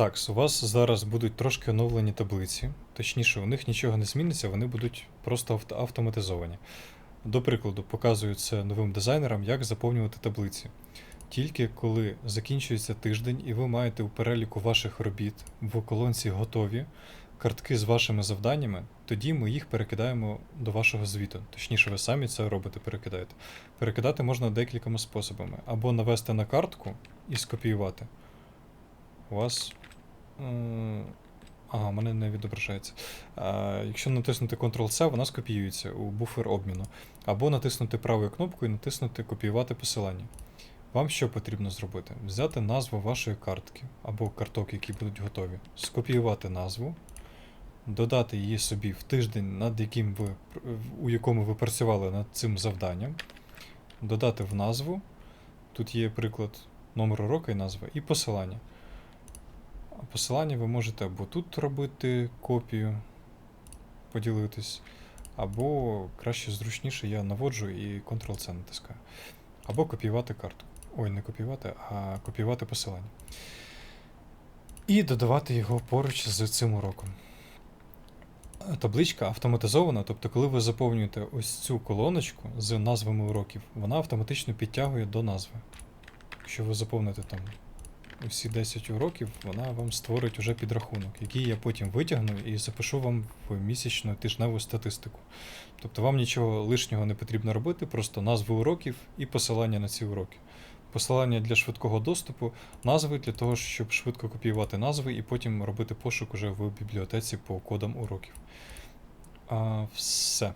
Так, у вас зараз будуть трошки оновлені таблиці. Точніше, у них нічого не зміниться, вони будуть просто авто- автоматизовані. До прикладу, показую це новим дизайнерам, як заповнювати таблиці. Тільки коли закінчується тиждень і ви маєте у переліку ваших робіт в колонці готові картки з вашими завданнями, тоді ми їх перекидаємо до вашого звіту. Точніше, ви самі це робите, перекидаєте. Перекидати можна декількома способами. Або навести на картку і скопіювати. У вас. Ага, у мене не відображається. А, якщо натиснути Ctrl-C, вона скопіюється у буфер обміну. Або натиснути правою кнопкою і натиснути Копіювати посилання. Вам що потрібно зробити? Взяти назву вашої картки або карток, які будуть готові, скопіювати назву, додати її собі в тиждень, над яким ви, у якому ви працювали над цим завданням, додати в назву. Тут є приклад номеру року і назва, і посилання. Посилання ви можете або тут робити копію, поділитись, або краще зручніше я наводжу і Ctrl-C натискаю. Або копіювати карту. Ой, не копіювати, а копіювати посилання. І додавати його поруч з цим уроком. Табличка автоматизована, тобто, коли ви заповнюєте ось цю колоночку з назвами уроків, вона автоматично підтягує до назви. Якщо ви заповните там усі 10 уроків, вона вам створить уже підрахунок, який я потім витягну і запишу вам в місячну тижневу статистику. Тобто вам нічого лишнього не потрібно робити, просто назви уроків і посилання на ці уроки. Посилання для швидкого доступу, назви для того, щоб швидко копіювати назви і потім робити пошук уже в бібліотеці по кодам уроків. А, все.